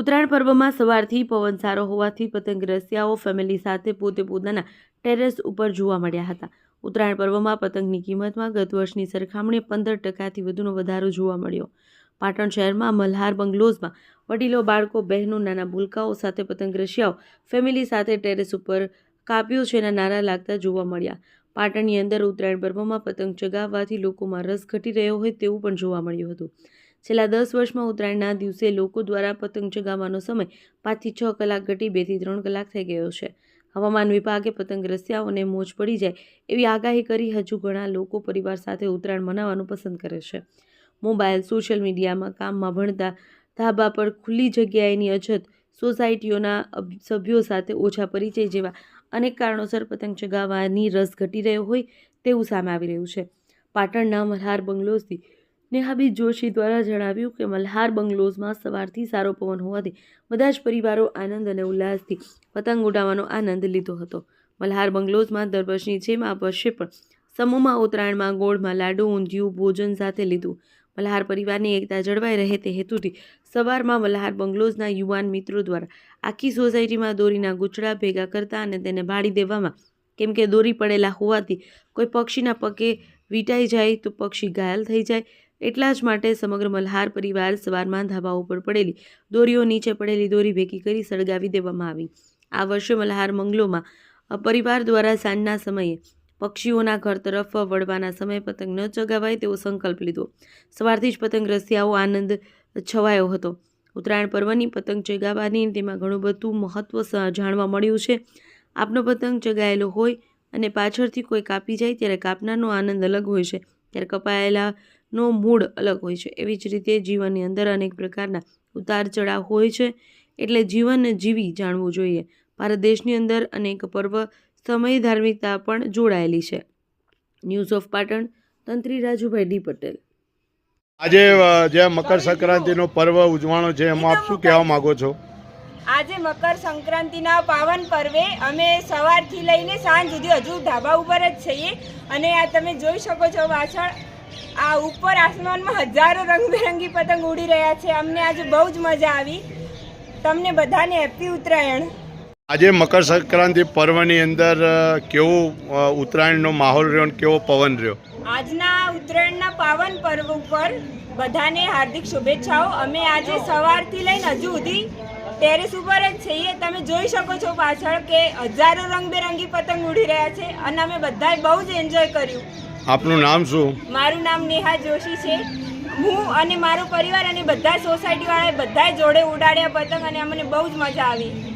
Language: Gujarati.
ઉત્તરાયણ પર્વમાં સવારથી પવન સારો હોવાથી પતંગ રસિયાઓ ફેમિલી સાથે પોતે પોતાના ટેરેસ ઉપર જોવા મળ્યા હતા. ઉત્તરાયણ પર્વમાં પતંગની કિંમતમાં ગત વર્ષની સરખામણીએ પંદર ટકાથી વધુનો વધારો જોવા મળ્યો. પાટણ શહેરમાં મલ્હાર બંગલોઝમાં વડીલો, બાળકો, બહેનો, નાના ભૂલકાઓ સાથે પતંગ રશિયાઓ ફેમિલી સાથે ટેરેસ ઉપર કાપ્યો છે એના નારા લાગતા જોવા મળ્યા. પાટણની અંદર ઉત્તરાયણ પર્વમાં પતંગ ચગાવવાથી લોકોમાં રસ ઘટી રહ્યો હોય તેવું પણ જોવા મળ્યું હતું. છેલ્લા દસ વર્ષમાં ઉત્તરાયણના દિવસે લોકો દ્વારા પતંગ ચગાવવાનો સમય પાંચથી છ કલાક ઘટી બેથી ત્રણ કલાક થઈ ગયો છે. હવામાન વિભાગે પતંગ રસિયાઓને મોજ પડી જાય એવી આગાહી કરી હજુ ઘણા લોકો પરિવાર સાથે ઉત્તરાયણ મનાવવાનું પસંદ કરે છે. મોબાઈલ, સોશિયલ મીડિયામાં કામમાં ભણતા, ધાબા પર ખુલ્લી જગ્યાએની અછત, સોસાયટીઓના સભ્યો સાથે ઓછા પરિચય જેવા અનેક કારણોસર પતંગ ચગાવવાની રસ ઘટી રહ્યો હોય તેવું સામે આવી રહ્યું છે. પાટણના મલ્હાર બંગલોઝથી નેહાબી જોશી દ્વારા જણાવ્યું કે મલ્હાર બંગલોઝમાં સવારથી સારો પવન હોવાથી બધા જ પરિવારો આનંદ અને ઉલ્લાસથી પતંગ ઉડાવવાનો આનંદ લીધો હતો. મલ્હાર બંગલોઝમાં દર વર્ષની જેમ આ વર્ષે પણ સમૂહમાં ઉત્તરાયણમાં ગોળમાં લાડુ, ઊંધિયું, ભોજન સાથે લીધું. મલ્હાર પરિવારની એકતા જળવાઈ રહે તે હેતુથી સવારમાં મલ્હાર બંગલોઝના યુવાન મિત્રો દ્વારા આખી સોસાયટીમાં દોરીના ગૂંચડા ભેગા કરતા અને તેને ભાડી દેવામાં કેમ કે દોરી પડેલા હોવાથી કોઈ પક્ષીના પગે વીંટાઈ જાય તો પક્ષી ઘાયલ થઈ જાય. એટલા જ માટે સમગ્ર મલ્હાર પરિવાર સવારમાં ધાબા ઉપર પડેલી દોરીઓ નીચે પડેલી દોરી ભેગી કરી સળગાવી દેવામાં આવી. આ વર્ષે મલ્હાર મંગલોમાં પરિવાર દ્વારા સાંજના સમયે પક્ષીઓના ઘર તરફ વળવાના સમયે પતંગ ન ચગાવાય તેવો સંકલ્પ લીધો. સવારથી જ પતંગ રસિયાઓ આનંદ છવાયો હતો. ઉત્તરાયણ પર્વની પતંગ ચગાવવાની તેમાં ઘણું બધું મહત્ત્વ જાણવા મળ્યું છે. આપનો પતંગ ચગાયેલો હોય અને પાછળથી કોઈ કાપી જાય ત્યારે કાપનારનો આનંદ અલગ હોય છે. ત્યારે કપાયેલાનો મૂડ અલગ હોય છે. એવી જ રીતે જીવનની અંદર અનેક પ્રકારના ઉતાર ચઢાવ હોય છે. એટલે જીવનને જીવી જાણવું જોઈએ. ભારત દેશની અંદર અનેક પર્વ સમય ધાર્મિકતા પણ જોડાયેલી છે. ન્યૂઝ ઓફ પાટણ તંત્રી રાજુભાઈ ડી પટેલ. આજે જે મકર સંક્રાંતિનો પર્વ ઉજવાણો છે એમાં આપ શું કહેવા માંગો છો? આજે મકર સંક્રાંતિના પાવન પર્વે અમે સવારથી લઈને સાંજ સુધી હજુ ધાબા ઉપર જ છીએ. અને આ તમે જોઈ શકો છો પાછળ આ ઉપર આસમાનમાં હજારો રંગબેરંગી પતંગ ઉડી રહ્યા છે. અમને આજે બહુ જ મજા આવી. તમને બધાને હેપી ઉત્તરાયણ. આજે મકર સંક્રાંતિ પર્વની અંદર કેવો ઉત્તરાયણનો માહોલ રહ્યો અને કેવો પવન રહ્યો? આજના ઉત્તરાયણના પાવન પર્વ ઉપર બધાને હાર્દિક શુભેચ્છાઓ. અમે આજે સવારથી લઈને હજુ સુધી ટેરેસ ઉપર જ છીએ. તમે જોઈ શકો છો પાછળ કે હજારો રંગબેરંગી પતંગ ઉડી રહ્યા છે અને અમે બધાએ બહુ જ એન્જોય કર્યું. આપનું નામ શું? મારું નામ નેહા જોશી છે. હું અને મારો પરિવાર અને બધા સોસાયટીવાળાએ બધા જોડે ઉડાડ્યા પતંગ અને અમને બહુ જ મજા આવી.